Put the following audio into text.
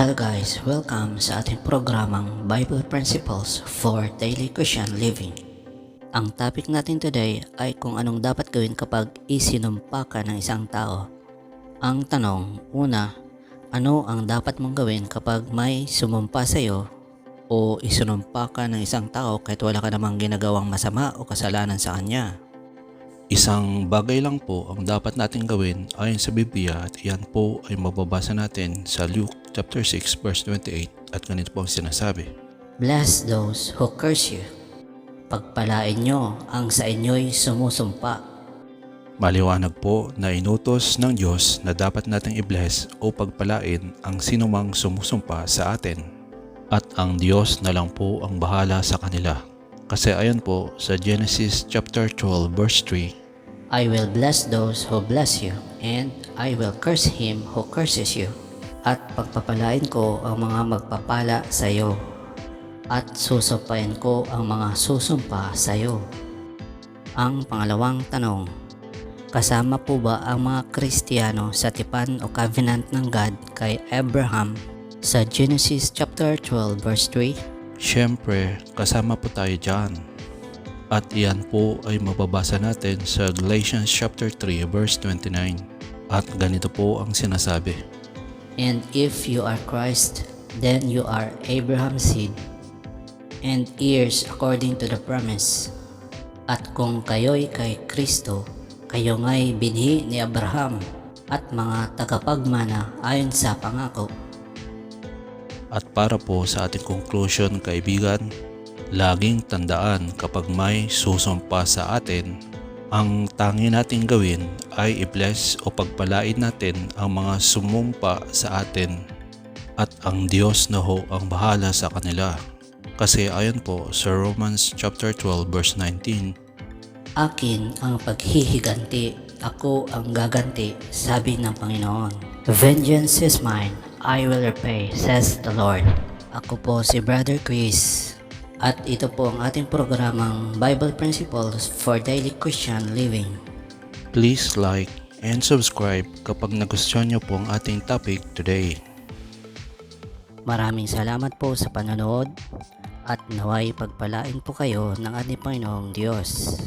Hello guys, welcome sa ating programang Bible Principles for Daily Christian Living. Ang topic natin today ay kung anong dapat gawin kapag isinumpa ka ng isang tao. Ang tanong, una, ano ang dapat mong gawin kapag may sumumpa sa iyo o isinumpa ka ng isang tao kahit wala ka namang ginagawang masama o kasalanan sa kanya? Isang bagay lang po ang dapat natin gawin ayon sa Biblia at iyan po ay mababasa natin sa Luke chapter 6 verse 28 at ganito po ang sinasabi. Bless those who curse you. Pagpalain nyo ang sa inyo'y sumusumpa. Maliwanag po na inutos ng Diyos na dapat nating i-bless o pagpalain ang sinumang sumusumpa sa atin. At ang Diyos na lang po ang bahala sa kanila. Kasi ayon po sa Genesis chapter 12 verse 3, I will bless those who bless you, and I will curse him who curses you. At pagpapalain ko ang mga magpapala sa iyo, at susumpain ko ang mga susumpa sa iyo. Ang pangalawang tanong, kasama po ba ang mga Kristiyano sa tipan o covenant ng God kay Abraham sa Genesis chapter 12 verse 3? Siyempre, kasama po tayo dyan. At iyan po ay mababasa natin sa Galatians chapter 3 verse 29. At ganito po ang sinasabi. And if you are Christ, then you are Abraham's seed and heirs according to the promise. At kung kayo'y kay Kristo, kayo nga'y binhi ni Abraham at mga tagapagmana ayon sa pangako. At para po sa ating conclusion kaibigan, laging tandaan kapag may susumpa sa atin, ang tangi nating gawin ay i-bless o pagpalain natin ang mga sumumpa sa atin at ang Diyos na ho ang bahala sa kanila. Kasi ayon po sa Romans chapter 12 verse 19, Akin ang paghihiganti, ako ang gaganti, sabi ng Panginoon. Vengeance is mine, I will repay, says the Lord. Ako po si Brother Chris. At ito po ang ating programang Bible Principles for Daily Christian Living. please like and subscribe kapag nagustuhan niyo po ang ating topic today. Maraming salamat po sa panonood at naway pagpalain po kayo ng ating Panginoong Diyos.